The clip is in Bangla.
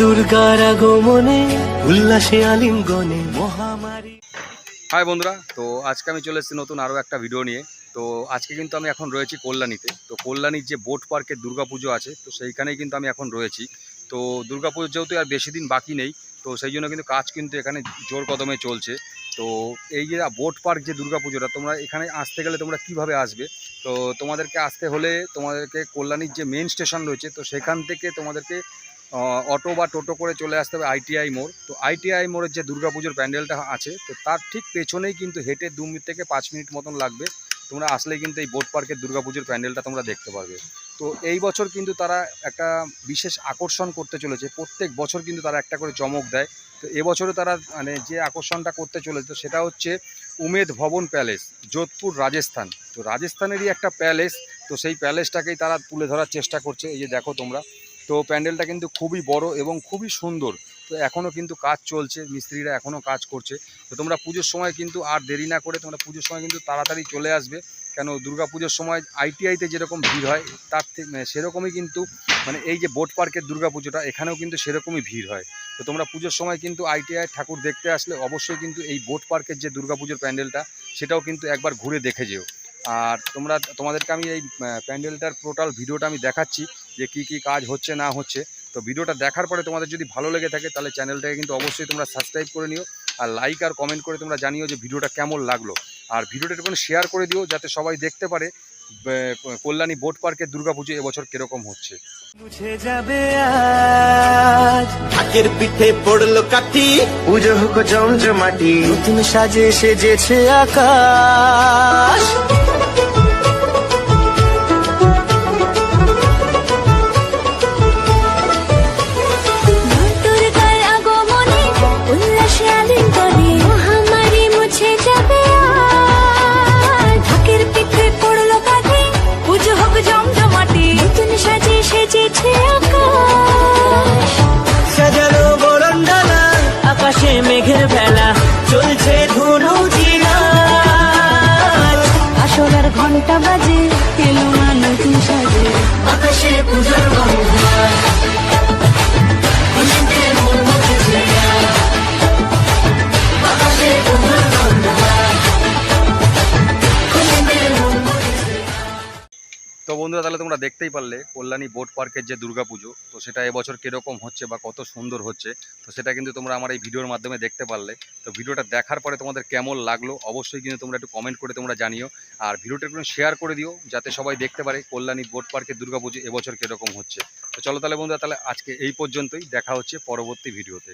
দুর্গার আগমনে, উল্লাসে মহামারী। হাই বন্ধুরা, তো আজকে আমি চলে এসেছি নতুন আরও একটা ভিডিও নিয়ে। তো আজকে কিন্তু আমি এখন রয়েছি কল্যাণীতে। তো কল্যাণীর যে বোট পার্কের দুর্গাপুজো আছে, তো সেইখানেই কিন্তু আমি এখন রয়েছি। তো দুর্গাপুজো যেহেতু আর বেশি দিন বাকি নেই, তো সেই জন্য কিন্তু কাজ কিন্তু এখানে জোর কদমে চলছে। তো এই যে বোট পার্ক যে দুর্গাপুজোটা, তোমরা এখানে আসতে গেলে তোমরা কীভাবে আসবে? তো তোমাদেরকে আসতে হলে তোমাদেরকে কল্যাণীর যে মেন স্টেশন রয়েছে, তো সেখান থেকে তোমাদেরকে অটো বা টোটো করে চলে আসতে হবে আইটিআই মোড়। তো আইটিআই মোড়ের যে দুর্গাপুজোর প্যান্ডেলটা আছে, তো তার ঠিক পেছনেই কিন্তু হেঁটে দু মিনিট থেকে পাঁচ মিনিট মতন লাগবে। তোমরা আসলে কিন্তু এই বোট পার্কের দুর্গাপুজোর প্যান্ডেলটা তোমরা দেখতে পারবে। তো এই বছর কিন্তু তারা একটা বিশেষ আকর্ষণ করতে চলেছে। প্রত্যেক বছর কিন্তু তারা একটা করে চমক দেয়। তো এবছরও তারা মানে যে আকর্ষণটা করতে চলেছে সেটা হচ্ছে উমেদ ভবন প্যালেস, যোধপুর রাজস্থান। তো রাজস্থানেরই একটা প্যালেস, তো সেই প্যালেসটাকেই তারা তুলে ধরার চেষ্টা করছে। এই যে দেখো তোমরা তো প্যান্ডেলটা কিন্তু খুবই বড় এবং খুবই সুন্দর। তো এখনও কিন্তু কাজ চলছে, মিস্ত্রিরা এখনও কাজ করছে। তো তোমরা পুজোর সময় কিন্তু আর দেরি না করে তোমরা পুজোর সময় কিন্তু তাড়াতাড়ি চলে আসবে। কেন দুর্গা পুজোর সময় আইটিআইতে যেরকম ভিড় হয়, তার থেকে মানে সেরকমই কিন্তু মানে এই যে বোট পার্কের দুর্গা পুজোটা, এখানেও কিন্তু সেরকমই ভিড় হয়। তো তোমরা পুজোর সময় কিন্তু আইটিআই ঠাকুর দেখতে আসলে অবশ্যই কিন্তু এই বোট পার্কের যে দুর্গা পুজোর প্যান্ডেলটা, সেটাও কিন্তু একবার ঘুরে দেখে যেও। আর তোমরা, তোমাদেরকে আমি এই প্যান্ডেলটার টোটাল ভিডিওটা আমি দেখাচ্ছি। যে কি কি কাজ হচ্ছে না হচ্ছে। তো ভিডিওটা দেখার পরে তোমাদের যদি ভালো লেগে থাকে তাহলে চ্যানেলটাকে কিন্তু অবশ্যই তোমরা সাবস্ক্রাইব করে নিও আর লাইক আর কমেন্ট করে তোমরা জানিও যে ভিডিওটা কেমন লাগল। আর ভিডিওটা একটু শেয়ার করে দিও যাতে সবাই দেখতে পারে কল্যাণী বোট পার্কের দুর্গাপুজো এবছর কীরকম হচ্ছে। বুঝে যাবে আজ। ঢাকের পিঠে পড়ল কাঠি। পুজো হোক জমজমাটি। নতুন সাজে সেজেছে আকাশ। তো বন্ধুরা, তাহলে তোমরা দেখতেই পারলে কল্যাণী বোট পার্কের যে দুর্গাপুজো, তো সেটা এবছর কীরকম হচ্ছে বা কত সুন্দর হচ্ছে, তো সেটা কিন্তু তোমরা আমার এই ভিডিওর মাধ্যমে দেখতে পারলে। তো ভিডিওটা দেখার পরে তোমাদের কেমন লাগল, অবশ্যই কিন্তু তোমরা একটু কমেন্ট করে তোমরা জানিও। আর ভিডিওটা একটু শেয়ার করে দিও, যাতে সবাই দেখতে পারে কল্যাণী বোট পার্কের দুর্গাপুজো এবছর কীরকম হচ্ছে। তো চলো তাহলে বন্ধুরা, তাহলে আজকে এই পর্যন্তই, দেখা হচ্ছে পরবর্তী ভিডিওতে।